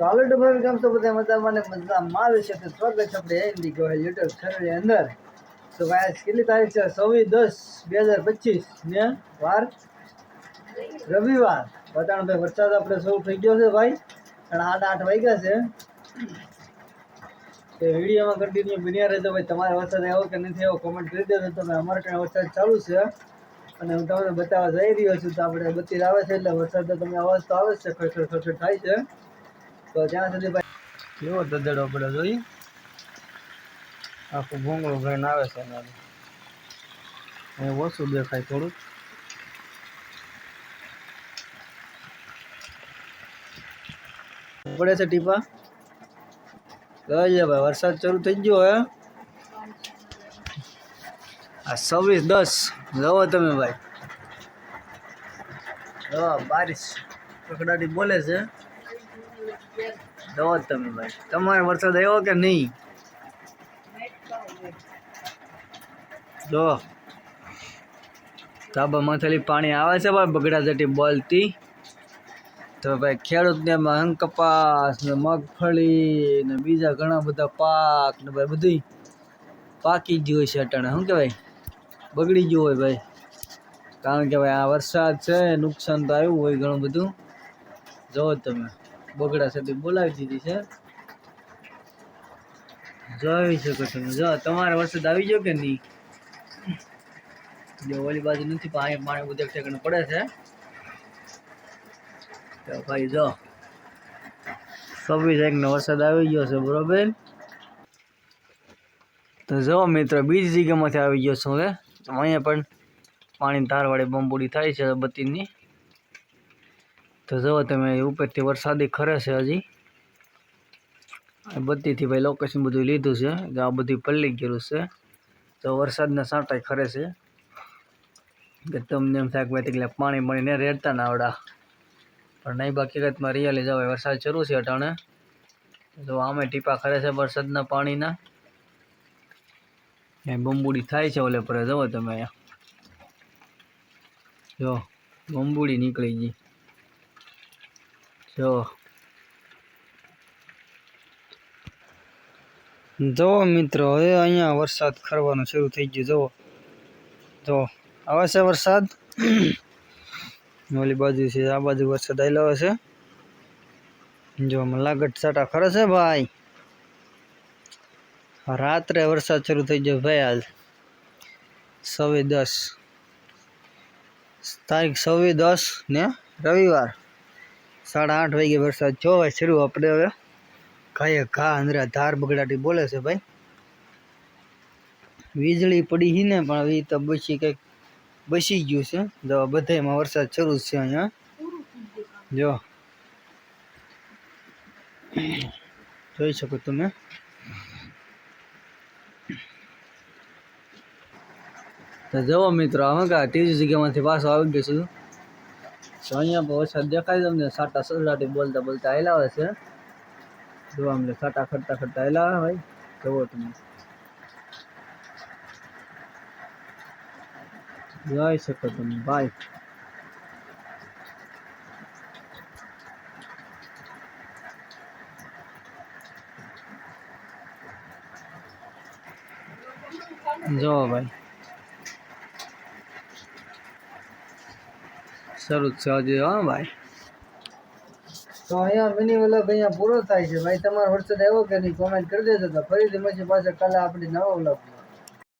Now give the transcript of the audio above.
તો હાલો ડુબાવી ગામ તો બધા મજામાં? મજામાં છે તો સ્વાગત છે આપણે હિન્દી કહેવાય યુટ્યુબ ચેનલની અંદર. તો ભાઈ કેટલી તારીખ છે? છવ્વીસ દસ બે હજાર પચીસ ને વાર? રવિવાર. બતાણ ભાઈ, વરસાદ આપણે શરૂ થઈ ગયો છે ભાઈ. અને આઠ આઠ વાગ્યા છે. તો વિડીયોમાં કન્ટિન્યુ બન્યા રહેજો ભાઈ. તમારે વરસાદ આવ્યો કે નથી આવ્યો કોમેન્ટ કરી દેજો. તમે અમારે ત્યાં વરસાદ ચાલુ છે. અને હું તમને બતાવવા જઈ રહ્યો છું તો આપણે બત્તી આવે છે એટલે વરસાદ તો તમને અવાજ તો આવે છે. ખડખડ ખડખડ થાય છે. તો ત્યાં સુધી ભાઈ કેવો દદડો પડે જોઈ આખું ભૂંગળું ભરીને આવે છે એનાથી ઓછું દેખાય થોડુંક. પડે છે ટીપા? કહીએ ભાઈ, વરસાદ શરૂ થઈ ગયો હે. આ છવ્વીસ, દસ. જવો તમે ભાઈ. જો બારિશ. કકડાટી બોલે છે. જવો તમે ભાઈ તમારે વરસાદ આવ્યો કે નહીં? જો. ધાબા માથેલી પાણી આવે છે ભાઈ, બગડા જટી બોલતી. તો ભાઈ, ખેડૂતને હંગ કપાસ ને મગફળી ને બીજા ઘણા બધા પાક ને ભાઈ બધી પાકી ગયું હોય છે અટાણે. શું કહેવાય? બગડી ગયું હોય ભાઈ. કારણ કે ભાઈ, આ વરસાદ છે, નુકસાન તો આવ્યું હોય ઘણું બધું. જો તમે. બગડા સાથે બોલાવી દીધી છે. જોઈ શકો તમે જો, તમારે વરસાદ આવી ગયો કે નહીં? જો, ઓલી બાજુ નથી, પણ અહીંયા પાણી બધે ઠેકાણે પડે છે. તો ભાઈ, જો. છવ્વીસ એકનો વરસાદ આવી ગયો છે, બરોબર? તો જો મિત્રો, બીજી જગ્યામાંથી આવી ગયો છું હવે અહીંયા પણ પાણી ધારવાળી બંબુડી થાય છે, બત્તીની. તો જો તમે ઉપરથી વરસાદી ખરે છે હજી. બત્તીથી ભાઈ લોકેશન બધું લીધું છે. કે આ બધું પલ્લી ગયેલું છે. તો વરસાદના સાંટાઈ ખરે છે. કે તમને એમ થાય કે ભાઈ પાણી મળીને રેડતા ના આવડા. પણ નહીં, બાકી હકીકતમાં રિયલી જાવ વરસાદ શરૂ છે અટાણે. તો આમે ટીપા ખરે છે વરસાદના પાણીના. એ બંબુડી થાય છે ઓલે પર. જવો તમે અહીંયા. જો, બંબુડી નીકળી ગઈ. જો. જો મિત્રો, હવે અહીંયા વરસાદ ખરવાનું શરૂ થઈ ગયું. જુઓ જો. આવે છે વરસાદ? ઓલી બાજુ છે, આ બાજુ વરસાદ આવેલો છે જો લાગટ સાટા ખરે છે ભાઈ? રાત્રે વરસાદ શરૂ થઈ ગયો ભાઈ આજ સવે દસ. તારીખ સવે દસ ને રવિવાર. સાડા આઠ વાગે વરસાદ જો શરૂ. આપણે હવે ઘાએ ઘા અંદરા ધાર બગડાટી બોલે છે ભાઈ. વીજળી પડી હી પણ હવે તો બસી કંઈક બસી ગયું છે. જો બધામાં વરસાદ શરૂ છે અહીંયા. જો. જોઈ શકો તમે. તો જવો મિત્રો, આમાં કા ત્રીજી જગ્યામાંથી પાછો આવી ગયો છું. તો અહીંયા પણ વરસાદ દેખાય તમને સાટા સલાટી બોલતા બોલતા આવેલા આવે છે. જો અમને સાટા ખરતા ખરતા આવેલા આવે ભાઈ. જુઓ તમે. જોઈ શકો તમે ભાઈ. જો ભાઈ. શરૂ છે હજી, હા ભાઈ. તો અહીંયા મિની વ્લોગ અહીંયા પૂરો થાય છે. ભાઈ, તમારો વરસાદ આવ્યો કે નહીં? કોમેન્ટ કરી દેજો તો ફરીથી પછી પાછા કાલે આપણે નવો વ્લોગમાં